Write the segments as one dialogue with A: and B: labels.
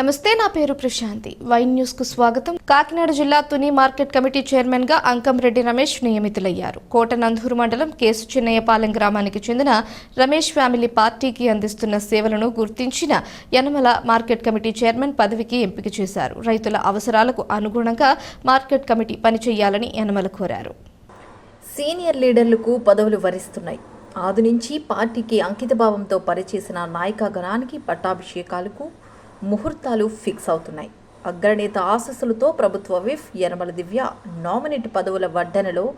A: నమస్తే నా పేరు ప్రశాంతి. వైన్ న్యూస్కు స్వాగతం. కాకినాడ జిల్లా తుని మార్కెట్ కమిటీ చైర్మన్గా అంకంరెడ్డి రమేష్ నియమితులయ్యారు. కోట నందూరు మండలం కేసు చిన్నయ్యపాలెం గ్రామానికి చెందిన రమేష్ ఫ్యామిలీ పార్టీకి అందిస్తున్న సేవలను గుర్తించిన యనమల మార్కెట్ కమిటీ చైర్మన్ పదవికి ఎంపిక చేశారు. రైతుల అవసరాలకు అనుగుణంగా మార్కెట్ కమిటీ పనిచేయాలని యనమల కోరారు.
B: సీనియర్ లీడర్లకు పదవులు వరిస్తున్నాయి. ఆది నుంచి పార్టీకి అంకితభావంతో పనిచేసిన నాయకగణానికి పట్టాభిషేకాలకు ముహూర్తాలు ఫిక్స్ అవుతున్నాయి. అగ్రనేత ఆశస్సులతో ప్రభుత్వ విఫ్ యనమల దివ్య నామినేట్ పదవుల వడ్డనలో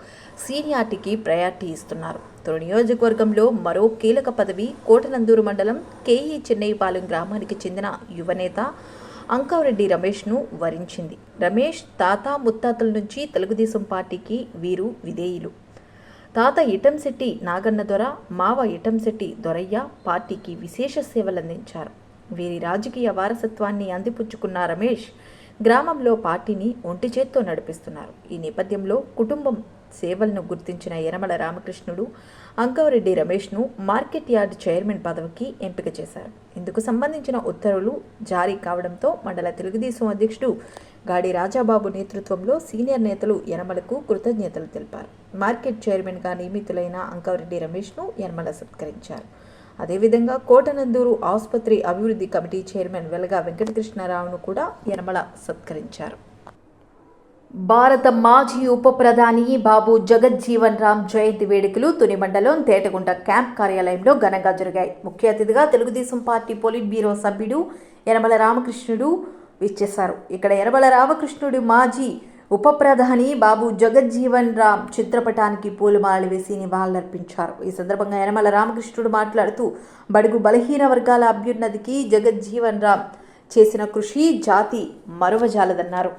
B: సీనియార్టీకి ప్రయారిటీ ఇస్తున్నారు. తొలి నియోజకవర్గంలో మరో కీలక పదవి కోటనందూరు మండలం కేఈ చెన్నైపాలెం గ్రామానికి చెందిన యువనేత అంకారెడ్డి రమేష్ను వరించింది. రమేష్ తాత ముత్తాతల నుంచి తెలుగుదేశం పార్టీకి వీరు విధేయులు. తాత ఇటంశెట్టి నాగన్న దొర మావ ఇటంశెట్టి దొరయ్య పార్టీకి విశేష సేవలందించారు. వీరి రాజకీయ వారసత్వాన్ని అందిపుచ్చుకున్న రమేష్ గ్రామంలో పార్టీని ఒంటి చేత్తో నడిపిస్తున్నారు. ఈ నేపథ్యంలో కుటుంబం సేవలను గుర్తించిన యనమల రామకృష్ణుడు అంకవరెడ్డి రమేష్ను మార్కెట్ యార్డ్ చైర్మన్ పదవికి ఎంపిక చేశారు. ఇందుకు సంబంధించిన ఉత్తర్వులు జారీ కావడంతో మండల తెలుగుదేశం అధ్యక్షుడు గాడి రాజాబాబు నేతృత్వంలో సీనియర్ నేతలు యనమలకు కృతజ్ఞతలు తెలిపారు. మార్కెట్ చైర్మన్గా నియమితులైన అంకవరెడ్డి రమేష్ను యనమల సత్కరించారు. అదేవిధంగా కోటనందూరు ఆసుపత్రి అభివృద్ధి కమిటీ చైర్మన్ వెలగా వెంకటకృష్ణారావును కూడా యనమల సత్కరించారు. భారత మాజీ ఉప ప్రధాని బాబు జగజ్జీవన్ రామ్ జయంతి వేడుకలు తుని మండలం తేటగుంట క్యాంప్ కార్యాలయంలో ఘనంగా జరిగాయి. ముఖ్య అతిథిగా తెలుగుదేశం పార్టీ పోలిట్ బ్యూరో సభ్యుడు యనమల రామకృష్ణుడు విచ్చేశారు. ఇక్కడ యనమల రామకృష్ణుడు మాజీ ఉప ప్రధాని బాబు జగజ్జీవన్ రామ్ చిత్రపటానికి పూలమాలలు వేసి నివాళులర్పించారు. ఈ సందర్భంగా యనమల రామకృష్ణుడు మాట్లాడుతూ బడుగు బలహీన వర్గాల అభ్యున్నతికి జగజ్జీవన్ రామ్ చేసిన కృషి జాతి మరువజాలదన్నారు.